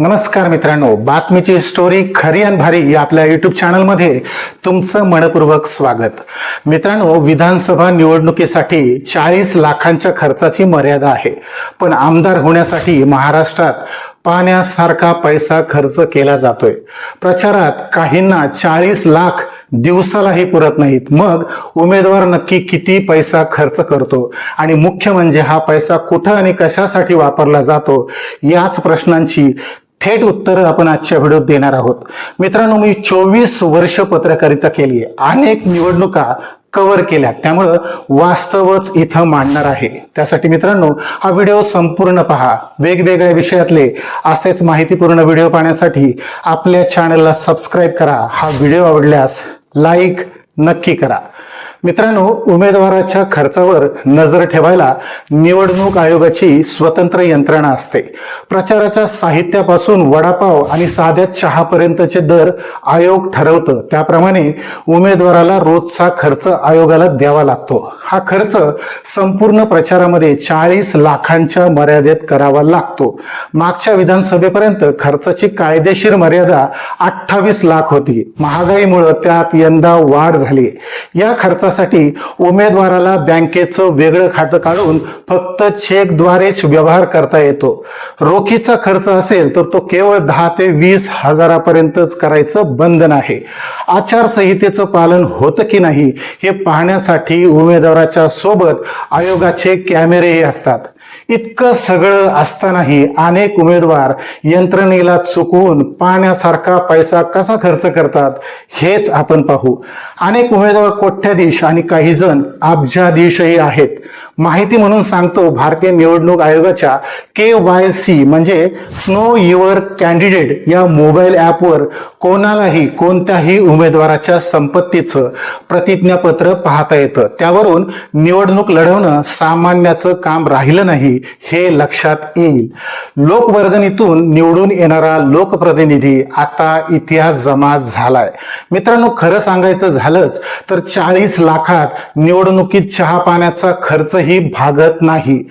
नमस्कार मित्रांनो बातमीची स्टोरी खरी आणि भारी या आपल्या युट्यूब चॅनलमध्ये तुमचं मनपूर्वक स्वागत. मित्रांनो विधानसभा निवडणुकीसाठी चाळीस लाखांच्या खर्चाची मर्यादा आहे. पण आमदार होण्यासाठी महाराष्ट्रात पाण्यासारखा पैसा खर्च केला जातोय. प्रचारात काहींना चाळीस लाख दिवसालाही पुरत नाहीत. मग उमेदवार नक्की किती पैसा खर्च करतो? आणि मुख्य म्हणजे हा पैसा कुठं आणि कशासाठी वापरला जातो? याच प्रश्नांची थेट उत्तर आपण आजच्या व्हिडिओत देणार आहोत. मित्रांनो मी चोवीस वर्ष पत्रकारिता केली आहे. अनेक निवडणुका कव्हर केल्या. त्यामुळं वास्तवच इथं मांडणार आहे. त्यासाठी मित्रांनो हा व्हिडिओ संपूर्ण पहा. वेगवेगळ्या विषयातले असेच माहितीपूर्ण व्हिडिओ पाहण्यासाठी आपल्या चॅनलला सबस्क्राईब करा. हा व्हिडिओ आवडल्यास लाईक नक्की करा. मित्रांनो उमेदवाराच्या खर्चावर नजर ठेवायला निवडणूक आयोगाची स्वतंत्र यंत्रणा असते. प्रचाराच्या साहित्यापासून वडापाव आणि साध्या चहापर्यंतचे दर आयोग ठरवतं. त्याप्रमाणे उमेदवाराला रोजचा खर्च आयोगाला द्यावा लागतो. हा खर्च संपूर्ण प्रचारामध्ये चाळीस लाखांच्या मर्यादेत करावा लागतो. मागच्या विधानसभेपर्यंत खर्चाची कायदेशीर मर्यादा अठ्ठावीस लाख होती. महागाईमुळे त्यात यंदा वाढ झाली. या खर्चा खर्चासाठी उमेदवाराला बँकेचं वेगळं खातं काढून फक्त चेकद्वारेच व्यवहार करता येतो. रोखीचा खर्च असेल तर तो केवळ दहा ते वीस हजारापर्यंतच करायचं बंधन आहे. आचारसंहितेचं पालन होतं की नाही हे पाहण्यासाठी उमेदवाराच्या सोबत आयोगाचे कॅमेरेही असतात. इतकं सगळं असतानाही अनेक उमेदवार यंत्रणेला चुकवून पाण्यासारखा पैसा कसा खर्च करतात हेच आपण पाहू. अनेक उमेदवार कोट्याधीश आणि काही जण अब्जाधीशही आहेत. माहिती म्हणून सांगतो भारतीय निवडणूक आयोगाच्या के वाय सी म्हणजे नो युअर कॅन्डिडेट या मोबाईल ॲपवर कोणालाही कोणत्याही उमेदवाराच्या संपत्तीचं प्रतिज्ञापत्र पाहता येतं. त्यावरून निवडणूक लढवणं सामान्याचं काम राहिलं नाही हे लक्षात येईल. लोकवर्गणीतून निवडून येणारा लोकप्रतिनिधी आता इतिहास जमा झालाय. मित्रांनो खरं सांगायचं झालंच तर चाळीस लाखात निवडणुकीत चहा पाण्याचा खर्चही भागत नाही.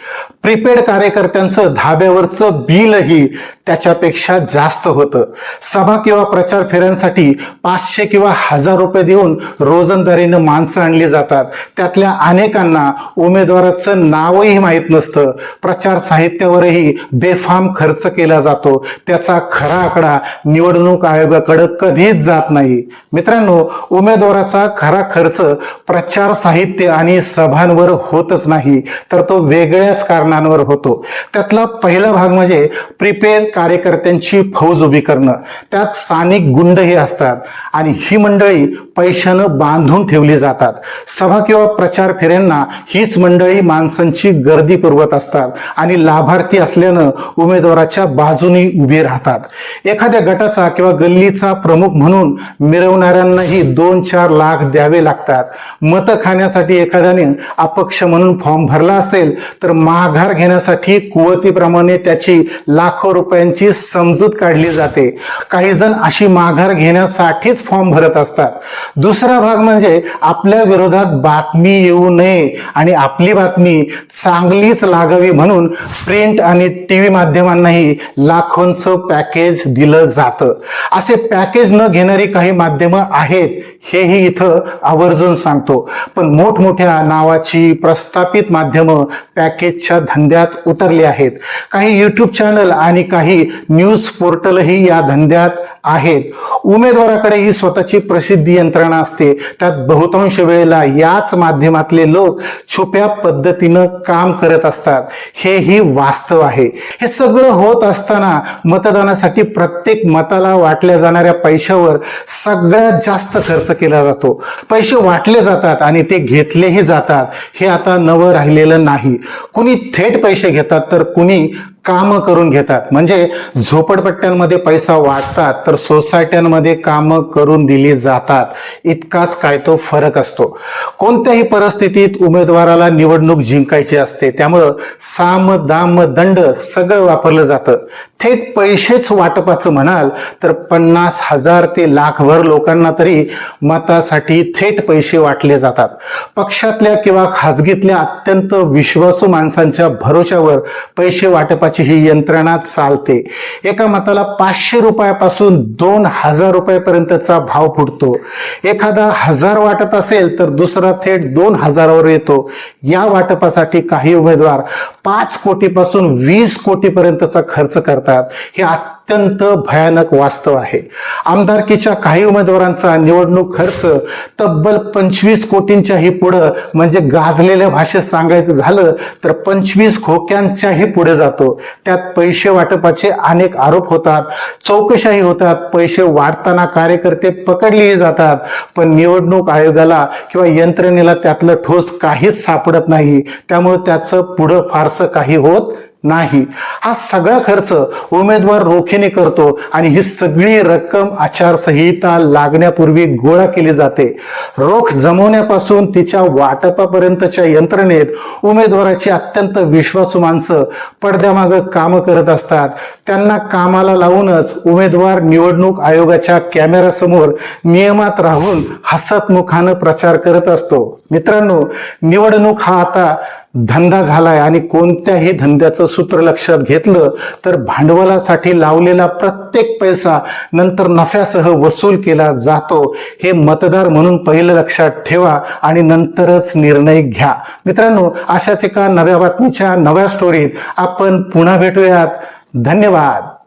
प्रीपेड कार्यकर्त्यांचं धाब्यावरचं बिलही त्याच्यापेक्षा जास्त होतं. सभा किंवा प्रचार फेऱ्यांसाठी पाचशे किंवा हजार रुपये देऊन रोजंदारीनं माणसं आणली जातात. त्यातल्या अनेकांना उमेदवाराचं नावही माहीत नसतं. प्रचार साहित्यावरही बेफाम खर्च केला जातो. त्याचा खरा आकडा निवडणूक आयोगाकडे कधीच जात नाही. मित्रांनो उमेदवाराचा खरा खर्च प्रचार साहित्य आणि सभांवर होतच नाही. तर तो वेगळ्याच कारण कारणांवर होतो. त्यातला पहिला भाग म्हणजे प्रिपेअर कार्यकर्त्यांची फौज उभी करणं. त्यात स्थानिक गुंडही असतात आणि ही मंडळी पैशानं बांधून ठेवली जातात. सभा किंवा प्रचार फेऱ्यांना हीच मंडळी माणसांची गर्दी पुरवत असतात आणि लाभार्थी असल्यानं उमेदवाराच्या बाजूनी उभी राहतात. एखाद्या गटाचा किंवा गल्लीचा प्रमुख म्हणून मिरवणाऱ्यांनाही दोन चार लाख द्यावे लागतात. मतं खाण्यासाठी एखाद्याने अपक्ष म्हणून फॉर्म भरला असेल तर आधार घेण्यासाठी कुवतीप्रमाणे त्याची लाखो रुपयांची समजूत काढली जाते. काही जण अशी माघार घेण्यासाठीच फॉर्म भरत असतात. दुसरा भाग म्हणजे आपल्या विरोधात बातमी येऊ नये आणि आपली बातमी चांगलीच लागावी म्हणून प्रिंट आणि टीव्ही माध्यमांनाही लाखोंचं पॅकेज दिलं जातं. असे पॅकेज न घेणारी काही माध्यमं आहेत हेही इथं आवर्जून सांगतो. पण मोठमोठ्या नावाची प्रस्थापित माध्यमं पॅकेजच्या धंद्यात उतरले आहेत. काही यूट्यूब चॅनल आणि काही न्यूज पोर्टलही या धंद्यात आहेत. उमेदवाराकडे ही स्वतःची प्रसिद्धी यंत्रणा असते. त्यात बहुतांश वेळेला याच माध्यमातले लोक छुप्या पद्धतीनं काम करत असतात. हेही वास्तव आहे. हे सगळं होत असताना मतदानासाठी प्रत्येक मताला वाटल्या जाणाऱ्या पैशावर सगळ्यात जास्त खर्च केला जातो. पैसे वाटले जातात आणि ते घेतलेही जातात. हे आता नवं राहिलेलं नाही. कुणी थेट पैसे घेतात तर कुणी कामं करून घेतात. म्हणजे झोपडपट्ट्यांमध्ये पैसा वाटतात तर सोसायट्यांमध्ये कामं करून दिली जातात. इतकाच काय तो फरक असतो. कोणत्याही परिस्थितीत उमेदवाराला निवडणूक जिंकायची असते त्यामुळं साम दाम दंड सगळं वापरलं जातं. थेट पैसेच वाटपाचं म्हणाल तर पन्नास हजार ते लाखभर लोकांना तरी मतासाठी थेट पैसे वाटले जातात. पक्षातल्या किंवा खाजगीतल्या अत्यंत विश्वासू माणसांच्या भरोशावर पैसे वाटपाची ही यंत्रणा चालते. एका मताला पाचशे रुपयापासून दोन हजार रुपयापर्यंतचा भाव फुटतो एखादा हजार वाटत असेल तर दुसरा थेट दोन हजारावर येतो. या वाटपासाठी काही उमेदवार पाच कोटीपासून वीस कोटीपर्यंतचा खर्च करतात. हे अत्यंत भयानक वास्तव आहे. आमदारकीच्या काही उमेदवारांचा निवडणूक खर्च तब्बल पंचवीस कोटींच्याही पुढं म्हणजे गाजलेल्या भाषेत सांगायचं झालं तर पंचवीस खोक्यांच्याही पुढे जातो. त्यात पैसे वाटपाचे अनेक आरोप होतात. चौकशाही होतात. पैसे वाढताना कार्यकर्ते पकडलेही जातात. पण निवडणूक आयोगाला किंवा यंत्रणेला त्यातलं ठोस काहीच सापडत नाही. त्यामुळे त्याचं पुढं फारसं काही होत नाही. हा सगळा खर्च उमेदवार रोखीने करतो आणि ही सगळी रक्कम आचारसंहिता लागण्यापूर्वी गोळा केली जाते. रोख जमवण्यापासून तिच्या वाटपापर्यंतच्या यंत्रणेत उमेदवाराची अत्यंत विश्वासू माणसं पडद्यामागं कामं करत असतात. त्यांना कामाला लावूनच उमेदवार निवडणूक आयोगाच्या कॅमेऱ्यासमोर नियमात राहून हसतमुखानं प्रचार करत असतो. मित्रांनो निवडणूक हा आता धंदा झालाय आणि कोणत्याही धंद्याचं सूत्र लक्षात घेतलं तर भांडवलासाठी लावलेला प्रत्येक पैसा नंतर नफ्यासह वसूल केला जातो. हे मतदार म्हणून पहिलं लक्षात ठेवा आणि नंतरच निर्णय घ्या. मित्रांनो अशाच एका नव्या बातमीच्या नव्या स्टोरीत आपण पुन्हा भेटूयात. धन्यवाद.